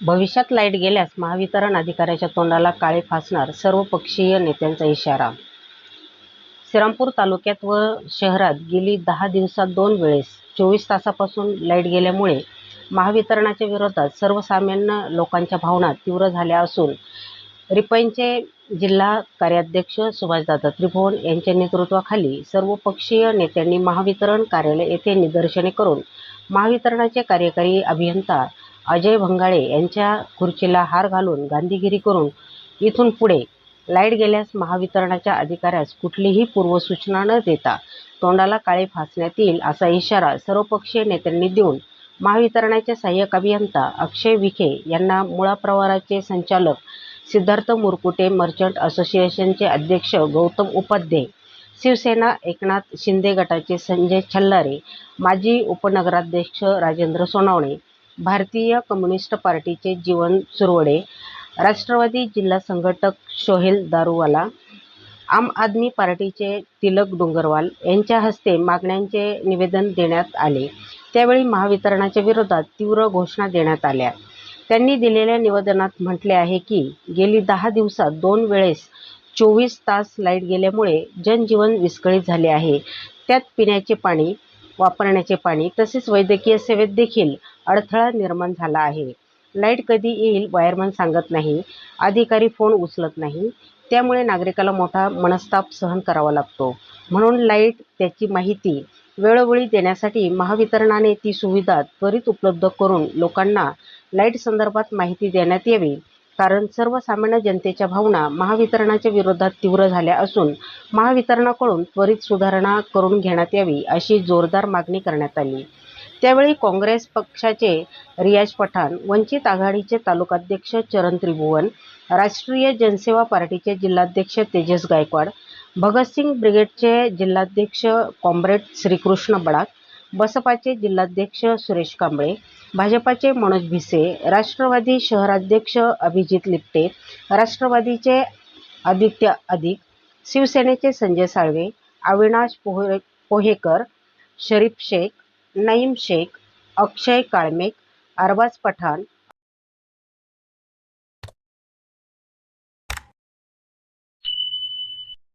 भविष्यात लाइट गेल्यास महावितरण अधिकाऱ्याच्या तोंडाला काळे फासणार सर्वपक्षीय नेत्यांचा इशारा. श्रीरामपूर तालुक्यात व शहरात गेली दहा दिवसात दोन वेळेस चोवीस तासापासून लाइट गेल्यामुळे महावितरणाच्या विरोधात सर्वसामान्य लोकांच्या भावना तीव्र झाल्या असून रिपाईंचे जिल्हा कार्याध्यक्ष सुभाषदादा त्रिभुवन यांच्या नेतृत्वाखाली सर्वपक्षीय नेत्यांनी महावितरण कार्यालय येथे निदर्शने करून महावितरणाचे कार्यकारी अभियंता अजय भंगाळे यांच्या खुर्चीला हार घालून गांधीगिरी करून इथून पुढे लाइट गेल्यास महावितरणाच्या अधिकाऱ्यास कुठलीही पूर्वसूचना न देता तोंडाला काळे फासण्यात येईल असा इशारा सर्वपक्षीय नेत्यांनी देऊन महावितरणाचे सहाय्यक अभियंता अक्षय विखे यांना मुळा प्रवाराचे संचालक सिद्धार्थ मुरकुटे मर्चंट असोसिएशनचे अध्यक्ष गौतम उपाध्ये शिवसेना एकनाथ शिंदे गटाचे संजय छल्लारे माजी उपनगराध्यक्ष राजेंद्र सोनवणे भारतीय कम्युनिस्ट पार्टीचे जीवन सुरवडे राष्ट्रवादी जिल्हा संघटक सोहेल दारूवाला आम आदमी पार्टीचे तिलक डोंगरवाल यांच्या हस्ते मागण्यांचे निवेदन देण्यात आले. त्यावेळी महावितरणाच्या विरोधात तीव्र घोषणा देण्यात आल्या. त्यांनी दिलेल्या निवेदनात म्हटले आहे की गेली दहा दिवसात दोन वेळेस चोवीस तास लाइट गेल्यामुळे जनजीवन विस्कळीत झाले आहे. त्यात पिण्याचे पाणी वापरण्याचे पाणी तसेच वैद्यकीय सेवेत देखील अडथळा निर्माण झाला आहे. लाइट कधी येईल वायरमन सांगत नाही. अधिकारी फोन उचलत नाही. त्यामुळे नागरिकाला मोठा मनस्ताप सहन करावा लागतो. म्हणून लाइट त्याची माहिती वेळोवेळी देण्यासाठी महावितरणाने ती सुविधा त्वरित उपलब्ध करून लोकांना लाइट संदर्भात माहिती देण्यात यावी. कारण सर्वसामान्य जनतेच्या भावना महावितरणाच्या विरोधात तीव्र झाल्या असून महावितरणाकडून त्वरित सुधारणा करून घेण्यात यावी अशी जोरदार मागणी करण्यात आली. त्यावेळी काँग्रेस पक्षाचे रियाज पठाण वंचित आघाडीचे तालुकाध्यक्ष चरण त्रिभुवन राष्ट्रीय जनसेवा पार्टीचे जिल्हाध्यक्ष तेजस गायकवाड भगतसिंग ब्रिगेडचे जिल्हाध्यक्ष कॉम्रेड श्रीकृष्ण बडाक बसपाचे जिल्हाध्यक्ष सुरेश कांबळे भाजपाचे मनोज भिसे राष्ट्रवादी शहराध्यक्ष अभिजित लिप्टे राष्ट्रवादीचे आदित्य अधिक शिवसेनेचे संजय साळवे अविनाश पोहे पोहेकर शरीफ शेख नईम शेख अक्षय काळमेक अरबाज पठाण